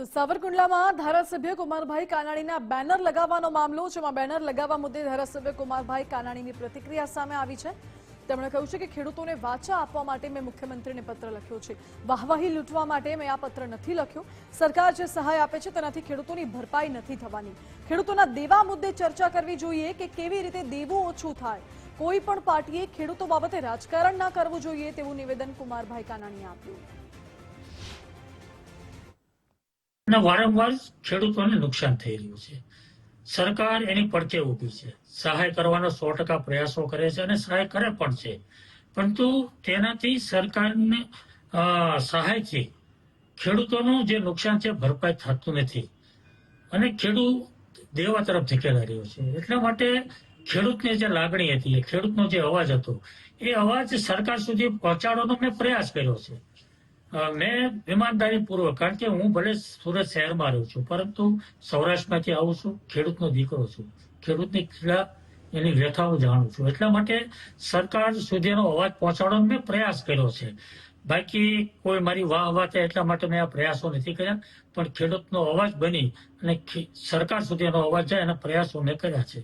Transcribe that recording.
તો સાવરકુંડલામાં ધારાસભ્ય કુમારભાઈ કાનાણીના બેનર લગાવવાનો મામલો, જેમાં બેનર લગાવવા મુદ્દે ધારાસભ્ય કુમારભાઈ કાનાણીની પ્રતિક્રિયા સામે આવી છે. તેમણે કહ્યું છે કે ખેડૂતોને વાચા આપવા માટે મેં મુખ્યમંત્રીને પત્ર લખ્યો છે. વાહવાહી લૂંટવા માટે મેં આ પત્ર નથી લખ્યો. સરકાર જે સહાય આપે છે તેનાથી ખેડૂતોની ભરપાઈ નથી થવાની. ખેડૂતોના દેવા મુદ્દે ચર્ચા કરવી જોઈએ કે કેવી રીતે દેવું ઓછું થાય. કોઈ પણ પાર્ટીએ ખેડૂતો બાબતે રાજકારણ ના કરવું જોઈએ તેવું નિવેદન કુમારભાઈ કાનાણીએ આપ્યું. અને વારંવાર ખેડૂતોને નુકસાન થઈ રહ્યું છે. સરકાર એની પડચે ઊભી છે. સહાય કરવાનો સો ટકા પ્રયાસો કરે છે અને સહાય કરે પણ છે. પરંતુ તેનાથી સરકારને સહાયથી ખેડૂતોનું જે નુકસાન છે ભરપાઈ થતું નથી. અને ખેડૂત દેવા તરફ ધકેલાઈ રહ્યો છે. એટલા માટે ખેડૂતની જે લાગણી હતી ખેડૂતનો જે અવાજ હતો, એ અવાજ સરકાર સુધી પહોંચાડવાનો મેં પ્રયાસ કર્યો છે. મેં ઈમાનદારી પૂર્વક, કારણ કે હું ભલે સુરત શહેરમાં રહું છું, પરંતુ સૌરાષ્ટ્રમાંથી આવું છું, ખેડૂતનો દીકરો છું. ખેડૂતની પીડા એની વ્યથાઓ જાણું છું. એટલા માટે સરકાર સુધીનો અવાજ પહોંચાડવાનો મેં પ્રયાસ કર્યો છે. બાકી કોઈ મારી વાહ વાહ થાય એટલા માટે મેં આ પ્રયાસો નથી કર્યા, પણ ખેડૂતનો અવાજ બની અને સરકાર સુધી એનો અવાજ જાય એના પ્રયાસો મેં કર્યા છે.